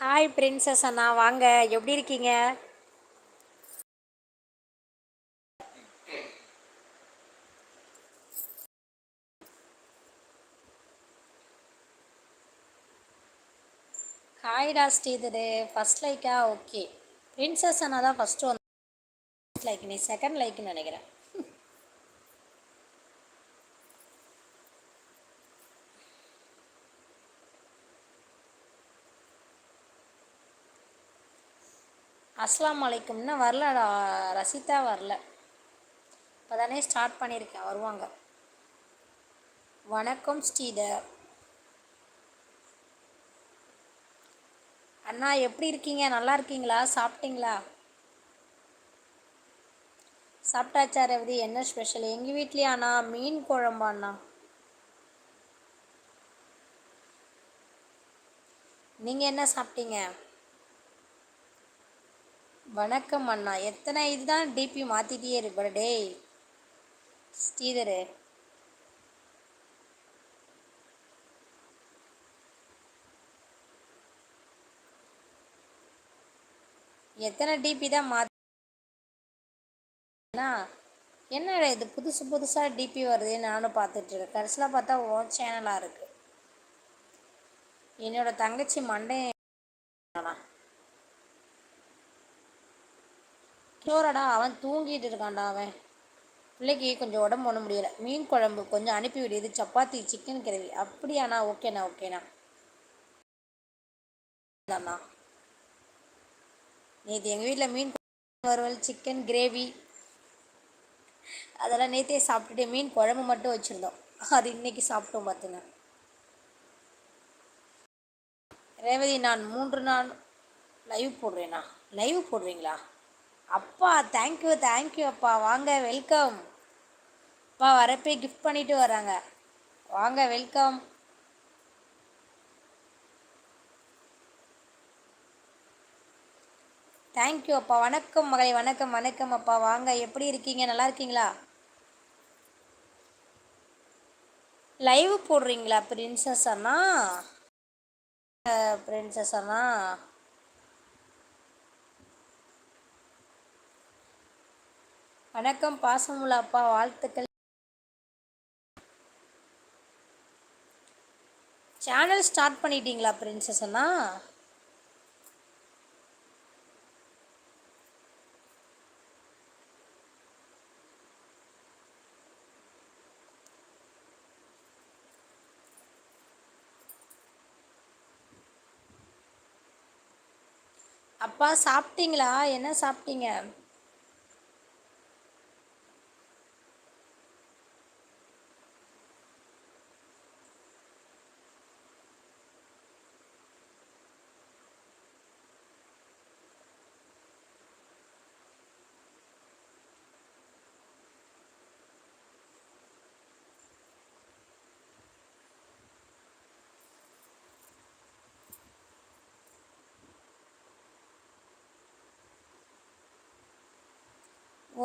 Hi princess அண்ணா. வாங்க. எப்படி இருக்கீங்க? ஹாய்டா ஸ்ரீதரு ஃபஸ்ட் லைக்கா ஓகே பிரின்சஸ் அண்ணா தான் ஃபஸ்ட்டு வந்து லைக் நீ செகண்ட் லைக்னு நினைக்கிறேன். அஸ்லாம் வலைக்கும்னா வரலடா ரசிதா வரல. இப்போ தானே ஸ்டார்ட் பண்ணியிருக்கேன் வருவாங்க. வணக்கம் ஸ்ரீதர். அண்ணா எப்படி இருக்கீங்க? நல்லா இருக்கீங்களா? சாப்பிட்டீங்களா? சாப்பிட்டாச்சா ரவி என்ன ஸ்பெஷல் எங்கள் வீட்லேயே அண்ணா மீன் குழம்பு அண்ணா. நீங்கள் என்ன சாப்பிட்டீங்க? வணக்கம் அண்ணா. எத்தனை இதுதான் டிபி மாற்றிட்டே இருப்ப டேய். ஸ்ரீதரு. எத்தனை டிபி தான் மாற்றினா என்னடா இது புதுசு புதுசாக டிபி வருது நானும் பார்த்துட்ருக்கேன். கடைசியில் பார்த்தா ஓ சேனலாக இருக்குது என்னோட தங்கச்சி மண்டே சோறடா அவன் தூங்கிட்டு இருக்கான்டா அவன். பிள்ளைக்கு கொஞ்சம் உடம்பு ஒன்றும் முடியலை. மீன் குழம்பு கொஞ்சம் அனுப்பி விடுது சப்பாத்தி சிக்கன் கிரவி. அப்படியாண்ணா ஓகேண்ணா ஓகேண்ணா. அண்ணா நேற்று எங்கள் வீட்டில் மீன் வறுவல் சிக்கன் கிரேவி அதெல்லாம் நேற்றே சாப்பிட்டுட்டு மீன் குழம்பு மட்டும் வச்சுருந்தோம். அது இன்னைக்கு சாப்பிட்டோம் பார்த்துங்க ரேவதி நான் மூன்று நாள் லைவ் போடுறேண்ணா. லைவ் போடுவீங்களா? அப்பா தேங்க்யூ தேங்க்யூ அப்பா. வாங்க வெல்கம் அப்பா வரப்பே கிஃப்ட் பண்ணிட்டு வராங்க. வாங்க வெல்கம் தேங்க்யூ அப்பா. வணக்கம் மகளை வணக்கம் வணக்கம் அப்பா. வாங்க எப்படி இருக்கீங்க? நல்லா இருக்கீங்களா? லைவ் போடுறீங்களா பிரின்சஸ் அண்ணா? பிரின்சஸ் அண்ணா? வணக்கம் பாசமுள்ள அப்பா வாழ்த்துக்கள். சேனல் ஸ்டார்ட் பண்ணிட்டீங்களா பிரின்சஸ் அண்ணா? அப்பா சாப்பிட்டீங்களா? என்ன சாப்பிட்டீங்க?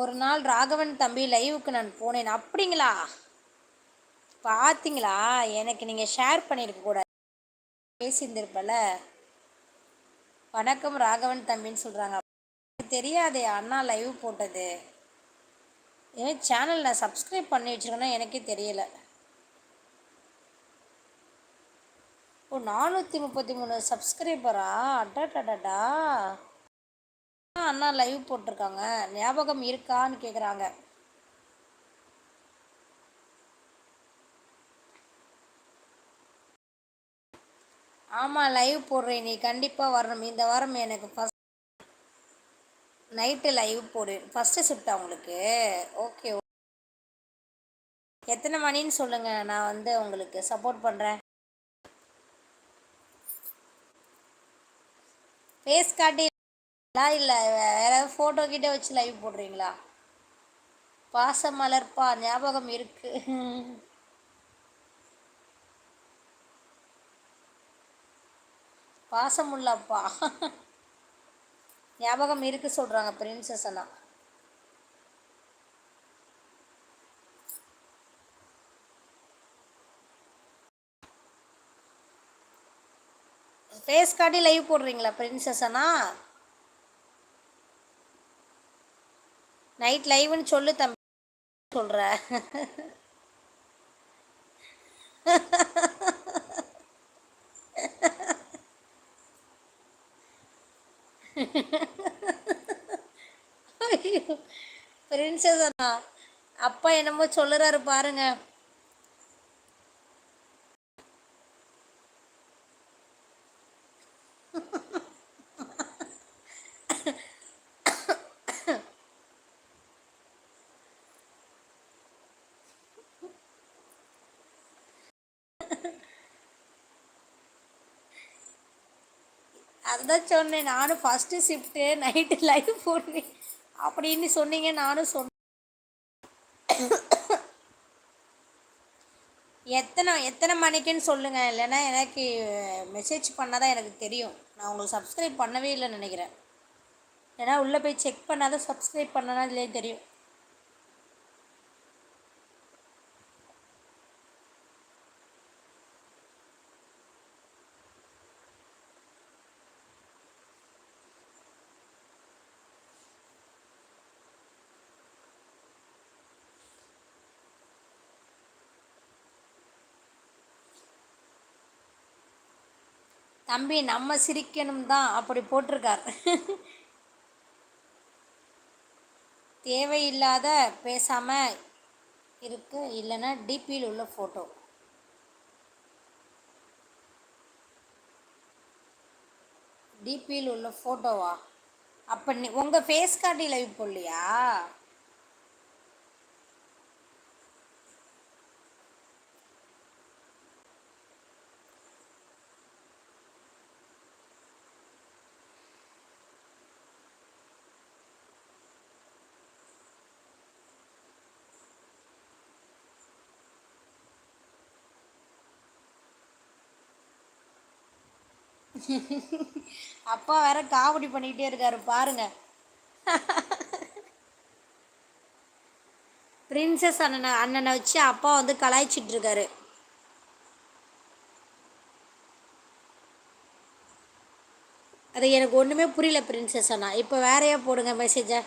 ஒரு நாள் ராகவன் தம்பி லைவுக்கு நான் போனேன். அப்படிங்களா? பார்த்தீங்களா எனக்கு நீங்கள் ஷேர் பண்ணியிருக்க கூடாது. பேசியிருந்திருப்பல. வணக்கம் ராகவன் தம்பின்னு சொல்கிறாங்க தெரியாதே அண்ணா லைவ் போட்டது. ஏன் சேனல் நான் சப்ஸ்கிரைப் பண்ணி வச்சுருக்கேன்னா எனக்கே தெரியலை. ஓ நானூற்றி முப்பத்தி மூணு சப்ஸ்கிரைபரா அடாடாடாடா. அண்ணா லைவ் போட்டிருக்காங்க. ஞாபகம் இருக்கான்னு கேட்குறாங்க ஆமாம் லைவ் போடுறேன். நீ கண்டிப்பாக வரணும். இந்த வாரம் எனக்கு ஃபஸ்ட் நைட்டு லைவ் போடு. ஃபஸ்ட்டு ஷிஃப்டா உங்களுக்கு? ஓகே எத்தனை மணின்னு சொல்லுங்கள் நான் வந்து உங்களுக்கு சப்போர்ட் பண்ணுறேன் ஃபேஸ் காட்டி இல்லை வேற ஃபோட்டோ கிட்டே வச்சு லைவ் போடுறீங்களா? பாச மலர்ப்பா ஞாபகம் இருக்கு. பாசமுள்ளப்பா ஞாபகம் இருக்கு சொல்கிறாங்க பிரின்சஸ் எல்லாம். ஃபேஸ் காட்டி லைவ் போடுறீங்களா பிரின்சஸ் அண்ணா? நைட் லைவ்னு சொல்லு தம்பி. சொல்கிற பிரின்சஸ் அண்ணா. அப்பா என்னமோ சொல்லுறாரு பாருங்க. அதுதான் சொன்னேன் நானும் ஃபஸ்ட்டு ஷிஃப்ட்டு நைட்டு லைவ் போடுவேன் அப்படின்னு சொன்னீங்க நானும் சொன்னேன். எத்தனை எத்தனை மணிக்குன்னு சொல்லுங்கள் இல்லைன்னா எனக்கு மெசேஜ் பண்ணால் தான் எனக்கு தெரியும். நான் உங்களுக்கு சப்ஸ்கிரைப் பண்ணவே இல்லைன்னு நினைக்கிறேன். ஏன்னா உள்ளே போய் செக் பண்ணால் தான் சப்ஸ்கிரைப் பண்ணனா இல்லையே தெரியும். தம்பி நம்ம சிரிக்கணும் தான் அப்படி போட்டிருக்கார். தேவையில்லாத பேசாமல் இருக்கு. இல்லைன்னா டிபியில் உள்ள ஃபோட்டோ டிபியில் உள்ள ஃபோட்டோவா அப்போ நீ உங்கள் ஃபேஸ் காட்டி லைவ் போடலையா? அப்பா வேற காமெடி பண்ணிக்கிட்டே இருக்காரு பாருங்க. பிரின்சஸ் அண்ணனை அண்ணனை வச்சு அப்பா வந்து கலாய்ச்சிட்டு இருக்காரு. அது எனக்கு ஒன்றுமே புரியல பிரின்சஸ் அண்ணா. இப்போ வேறையா போடுங்க மெசேஜை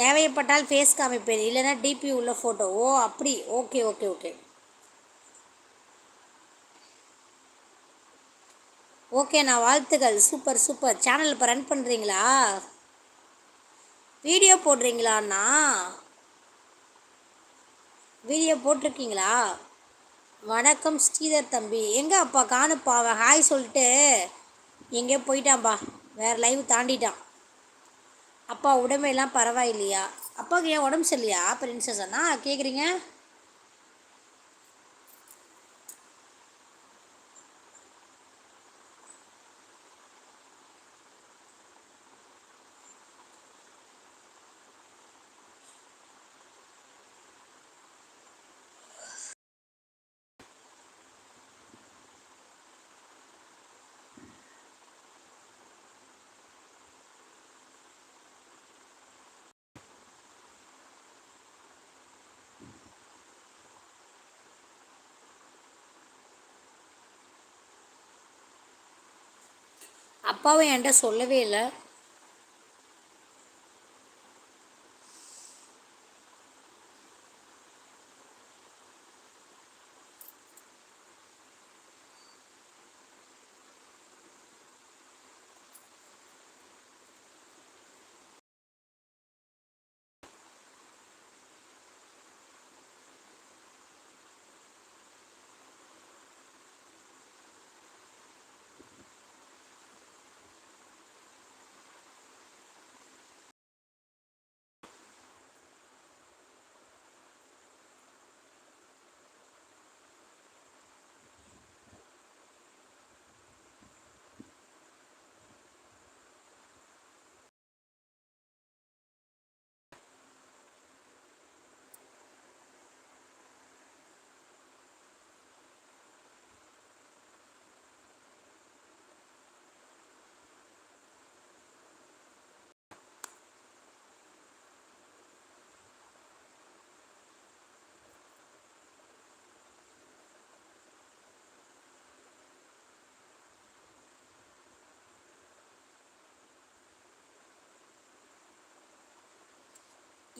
தேவைப்பட்டால் ஃபேஸ் காமிப்பேன் இல்லைன்னா டிபி உள்ள ஃபோட்டோ ஓ அப்படி. ஓகே ஓகே ஓகே ஓகே நான் வாழ்த்துக்கள். சூப்பர் சூப்பர் சேனல் இப்போ ரன் பண்ணுறீங்களா வீடியோ போடுறீங்களாண்ணா? வீடியோ போட்டிருக்கீங்களா? வணக்கம் ஸ்ரீதர் தம்பி. எங்கே அப்பா? காணுப்பா. அவன் ஹாய் சொல்லிட்டு எங்கேயோ போயிட்டான்பா. வேறு லைவ் தாண்டிட்டான். அப்பா உடம்பெல்லாம் பரவாயில்லையா? அப்பாவுக்கு ஏன் உடம்பு சரியில்லையா? பிரின்சஸ் அண்ணா கேட்குறீங்க அப்பாவும் என்கிட்ட சொல்லவே இல்லை.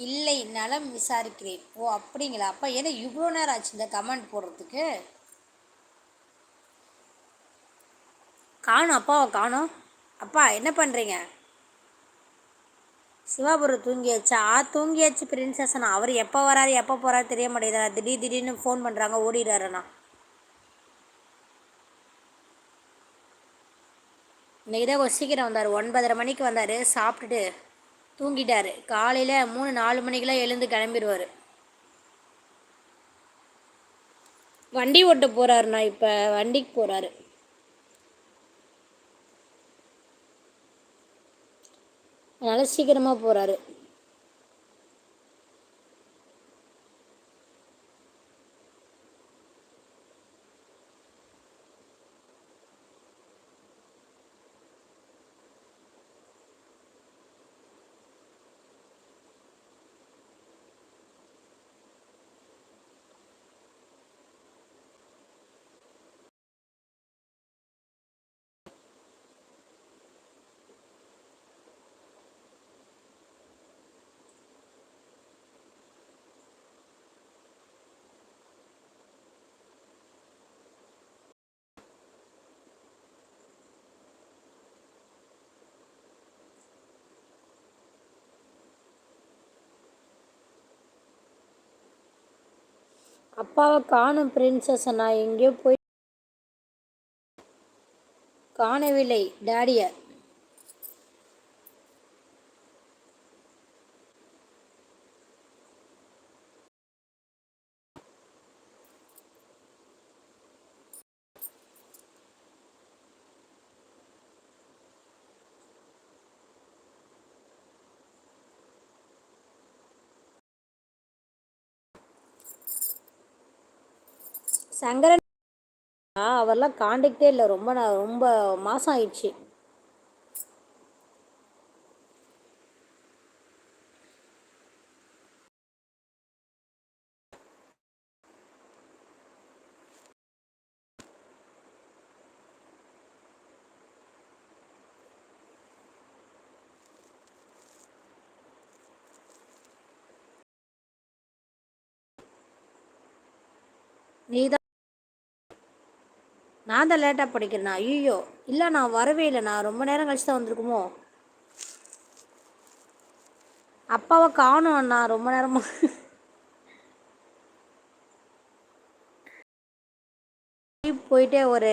இல்லை நலம் விசாரிக்கிறேன். ஓ அப்படிங்களா? அப்பா ஏன்னா இவ்வளோ நேரம் ஆச்சு இந்த கமெண்ட் போடுறதுக்கு? காணும் அப்பாவை காணும். அப்பா என்ன பண்ணுறீங்க சிவாபுரம் தூங்கியாச்சா? ஆ தூங்கியாச்சு பிரின்சஸ்னா அவர் எப்போ வராரு எப்போ போகிறாரு தெரிய மாட்டேங்கிறா திடீர் திடீர்னு ஃபோன் பண்ணுறாங்க ஓடிடுறாருண்ணா இன்றைக்கி தான் கொஞ்சம் சீக்கிரம் வந்தார். ஒன்பதரை மணிக்கு வந்தார். சாப்பிட்டுட்டு தூங்கிட்டார். காலையில் மூணு நாலு மணிக்கெலாம் எழுந்து கிளம்பிடுவார் வண்டி ஓட்ட போகிறாருண்ணா இப்போ. வண்டிக்கு போகிறாரு அதனால் சீக்கிரமாக போகிறாரு அப்பாவை காணும் பிரின்சஸ் நான் எங்கேயோ போய் காணவில்லை டேடிய சங்கரன் அவர்லாம் காண்டாக்டே இல்லை. ரொம்ப நான் ரொம்ப மாதம் ஆயிடுச்சு. நீ தான் நான் தான் லேட்டாக படிக்கிறேண்ணா ஐயோ இல்லை நான் வரவே இல்லைண்ணா ரொம்ப நேரம் கழிச்சு தான் வந்திருக்குமோ? அப்பாவை காணும் அண்ணா. ரொம்ப நேரமாக போயிட்டே ஒரு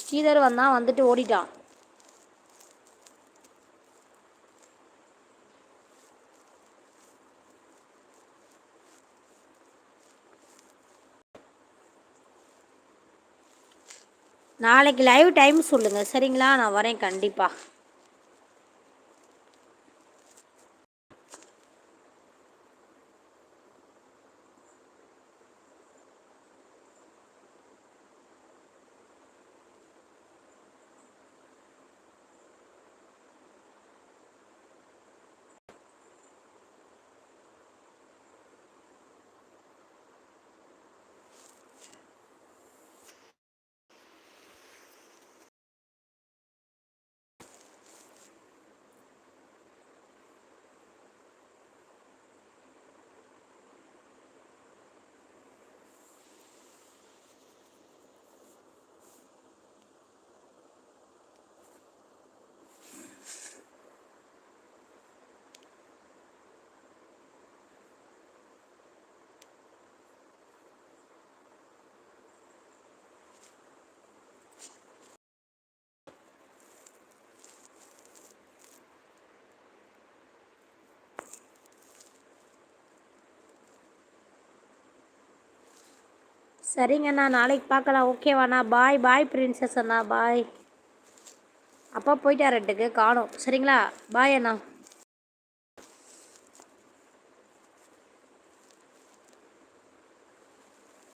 ஸ்ரீதர் வந்தான் வந்துட்டு ஓடிட்டான். நாளைக்கு லைவ் டைம் சொல்லுங்கள் சரிங்களா? நான் வரேன் கண்டிப்பாக சரிங்கண்ணா நாளைக்கு பார்க்கலாம். ஓகேவாண்ணா பாய் பாய் பிரின்சஸ் அண்ணா. பாய் அப்பா போயிட்டாரட்டுக்கு காணும். சரிங்களா? பாய் அண்ணா.